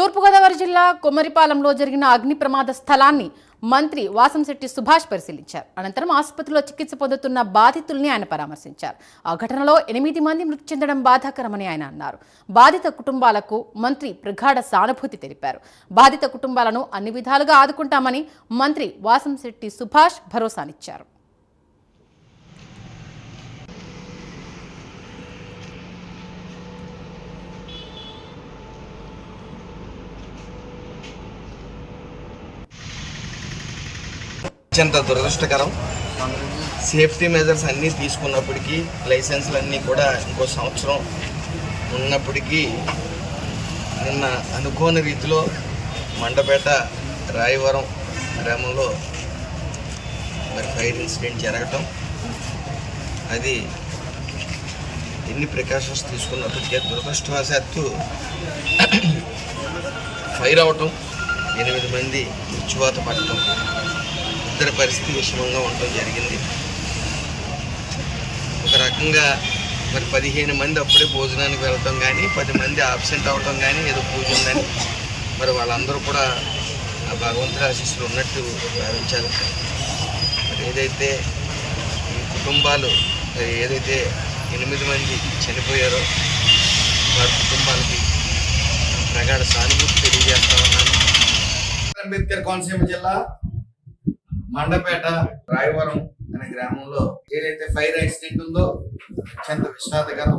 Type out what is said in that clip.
తూర్పుగోదావరి జిల్లా కొమ్మరిపాలెంలో జరిగిన అగ్ని ప్రమాద స్థలాన్ని మంత్రి వాసంశెట్టి సుభాష్ పరిశీలించారు. అనంతరం ఆసుపత్రిలో చికిత్స పొందుతున్న బాధితుల్ని ఆయన పరామర్శించారు. ఆ ఘటనలో ఎనిమిది మంది మృతి చెందడం బాధాకరమని ఆయన అన్నారు. బాధిత కుటుంబాలకు మంత్రి ప్రగాఢ సానుభూతి తెలిపారు. బాధిత కుటుంబాలను అన్ని విధాలుగా ఆదుకుంటామని మంత్రి వాసంశెట్టి సుభాష్ భరోసానిచ్చారు. అత్యంత దురదృష్టకరం. సేఫ్టీ మెజర్స్ అన్నీ తీసుకున్నప్పటికీ లైసెన్స్లు అన్నీ కూడా ఇంకో సంవత్సరం ఉన్నప్పటికీ నిన్న అనుకోని రీతిలో మండపేట రాయవరం గ్రామంలో మరి ఫైర్ ఇన్సిడెంట్ జరగటం. అది ఎన్ని ప్రికాషన్స్ తీసుకున్నప్పటికీ దురదృష్టవశాత్తు ఫైర్ అవటం ఎనిమిది మంది మృత్యువాత పడటం. ఇద్దరి పరిస్థితి విషమంగా ఉండటం జరిగింది. ఒక రకంగా మరి పదిహేను మంది అప్పుడే భోజనానికి వెళ్ళటం కానీ పది మంది ఆబ్సెంట్ అవ్వటం కానీ ఏదో పూజ ఉందని మరి వాళ్ళందరూ కూడా ఆ భగవంతుడి ఆశీస్సులు ఉన్నట్టు భావించాలి మరి ఏదైతే ఈ కుటుంబాలు ఏదైతే ఎనిమిది మంది చనిపోయారో వారి కుటుంబాలకి ప్రగాఢ సానుభూతి తెలియజేస్తా ఉన్నాను. అంబేద్కర్ కోనసీమ జిల్లా మండపేట రాయవరం అనే గ్రామంలో ఏదైతే ఫైర్ యాక్సిడెంట్ ఉందో అత్యంత విషాదకరం.